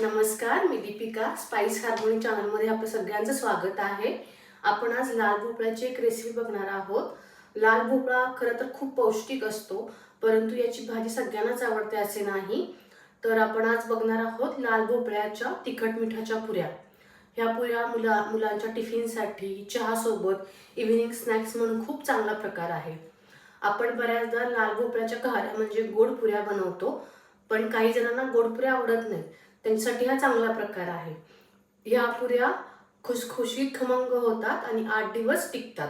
नमस्कार मी Deepika. Spice harmony चॅनलमध्ये आपलं सगळ्यांचं स्वागत आहे. आपण आज लाल भोपळ्याची एक रेसिपी बघणार आहोत. लाल भोपळा खरं तर खूप पौष्टिक असतो परंतु याची भाजी सगळ्यांनाच आवडते असे नाही. तर आपण आज बघणार आहोत लाल भोपळ्याच्या तिखट मिठाच्या पुऱ्या. ह्या पुऱ्या मुला मुलांच्या टिफिनसाठी चहासोबत इव्हिनिंग स्नॅक्स म्हणून खूप चांगला प्रकार आहे. आपण बऱ्याचदा लाल भोपळ्याच्या घाऱ्या म्हणजे गोड पुऱ्या बनवतो पण काही जणांना गोड पुऱ्या आवडत नाहीत. त्यांच्यासाठी हा चांगला प्रकार आहे. ह्या पुऱ्या खुसखुशीत खमंग होतात आणि आठ दिवस टिकतात.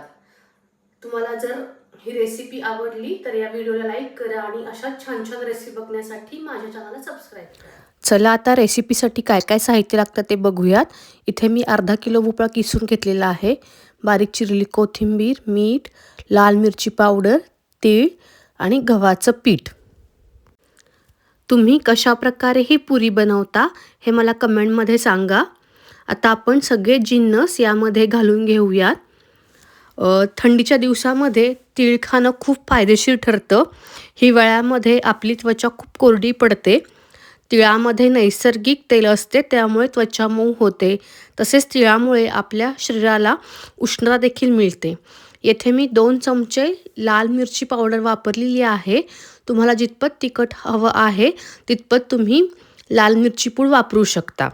तुम्हाला जर ही रेसिपी आवडली तर या व्हिडिओला लाईक करा आणि अशाच छान छान रेसिपी बघण्यासाठी माझ्या चॅनलला सबस्क्राईब करा. चला आता रेसिपीसाठी काय काय साहित्य लागतं ते बघूयात. इथे मी अर्धा किलो भोपळा किसून घेतलेला आहे. बारीक चिरलेली कोथिंबीर मीठ लाल मिरची पावडर तीळ आणि गव्हाचं पीठ. तुम्ही कशा प्रकारे ही पुरी बनवता हे मला कमेंटमध्ये सांगा. आता आपण सगळे जिन्नस यामध्ये घालून घेऊयात. थंडीच्या दिवसामध्ये तीळ खाणं खूप फायदेशीर ठरतं. हिवाळ्यामध्ये आपली त्वचा खूप कोरडी पडते. तिळामध्ये नैसर्गिक तेल असते त्यामुळे त्वचा मऊ होते. तसेच तिळामुळे आपल्या शरीराला उष्णता देखील मिळते. येथे मी दोन चमचे लाल मिरची पावडर वापरलेली आहे. तुम्हाला जितपत तिखट हवं आहे तितपत तुम्ही लाल मिरची पूड वापरू शकता.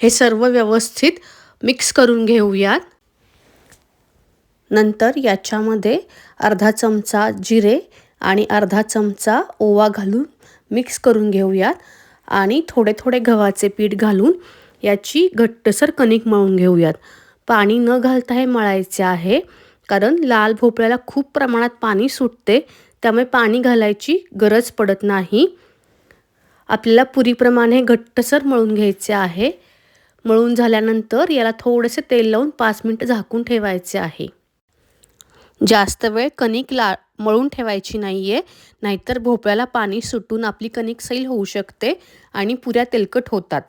हे सर्व व्यवस्थित मिक्स करून घेऊयात. नंतर याच्यामध्ये अर्धा चमचा जिरे आणि अर्धा चमचा ओवा घालून मिक्स करून घेऊयात आणि थोडे थोडे गव्हाचे पीठ घालून याची घट्टसर कणिक मळून घेऊयात. पाणी न घालता हे मळायचे आहे. कारण लाल भोपळ्याला खूप प्रमाणात पाणी सुटते त्यामुळे पाणी घालायची गरज पडत नाही. आपल्याला पुरीप्रमाणे घट्टसर मळून घ्यायचे आहे. मळून झाल्यानंतर याला थोडेसे तेल लावून पाच मिनटं झाकून ठेवायचे आहे. जास्त वेळ कणिक ला मळून ठेवायची नाही आहे नाहीतर भोपळ्याला पाणी सुटून आपली कणिक सैल होऊ शकते आणि पुऱ्या तेलकट होतात.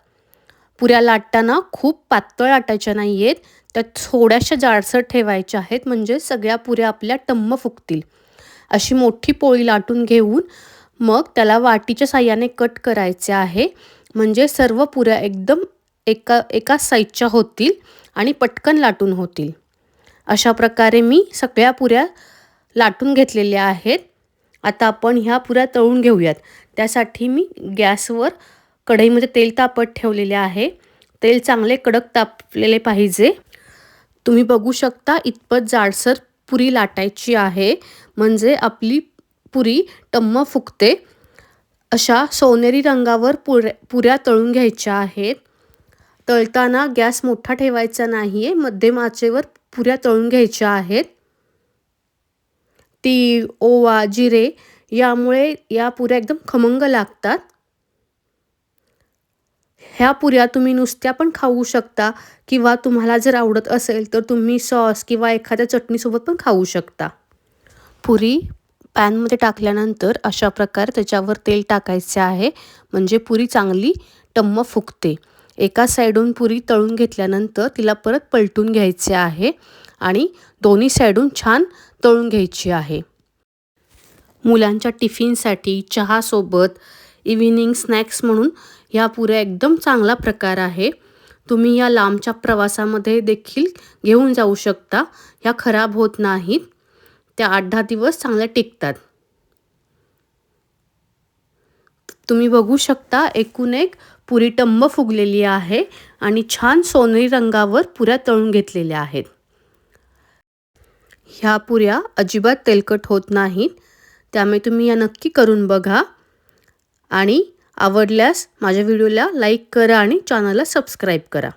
पुऱ्या लाटताना खूप पातळ लाटायच्या नाही आहेत त्या थोड्याशा जाडसर ठेवायच्या आहेत म्हणजे सगळ्या पुऱ्या आपल्या टम्म फुगतील. अशी मोठी पोळी लाटून घेऊन मग त्याला वाटीच्या साह्याने कट करायचे आहे. म्हणजे सर्व पुऱ्या एकदम एका एका साईजच्या होतील आणि पटकन लाटून होतील. अशा प्रकारे मी सगळ्या पुऱ्या लाटून घेतलेल्या आहेत. आता आपण ह्या पुऱ्या तळून घेऊयात. त्यासाठी मी गॅसवर कढईमध्ये तेल तापत ठेवलेले आहे. तेल चांगले कडक तापलेले पाहिजे. तुम्ही बघू शकता इतपत जाडसर पुरी लाटायची आहे. म्हणजे आपली पुरी टम्म फुगते. अशा सोनेरी रंगावर पुऱ्या पुऱ्या तळून घ्यायच्या आहेत. तळताना गॅस मोठा ठेवायचा नाही आहे मध्यम आचेवर पुऱ्या तळून घ्यायच्या आहेत. तीळ ओवा जिरे यामुळे या पुऱ्या एकदम खमंग लागतात. ह्या पुऱ्या तुम्ही नुसत्या पण खाऊ शकता किंवा तुम्हाला जर आवडत असेल तर तुम्ही सॉस किंवा एखाद्या चटणीसोबत पण खाऊ शकता. पुरी पॅनमध्ये टाकल्यानंतर अशा प्रकारे त्याच्यावर तेल टाकायचे आहे. म्हणजे पुरी चांगली टम्म फुगते. एका साईडून पुरी तळून घेतल्यानंतर तिला परत पलटून घ्यायचे आहे आणि दोन्ही साईडून छान तळून घ्यायची आहे. मुलांच्या टिफिनसाठी चहासोबत इव्हिनिंग स्नॅक्स म्हणून ह्या पुऱ्या एकदम चांगला प्रकार आहे. तुम्ही या लांबच्या प्रवासामध्ये देखील घेऊन जाऊ शकता. ह्या खराब होत नाहीत. त्या आठ दहा दिवस चांगल्या टिकतात. तुम्ही बघू शकता एकूण एक पुरी टंब फुगलेली आहे आणि छान सोनेरी रंगावर पुऱ्या तळून घेतलेल्या आहेत. ह्या पुऱ्या अजिबात तेलकट होत नाहीत. त्यामुळे तुम्ही या नक्की करून बघा. आणि आवडल्यास माझ्या व्हिडिओला लाईक करा आणि चॅनलला सबस्क्राईब करा.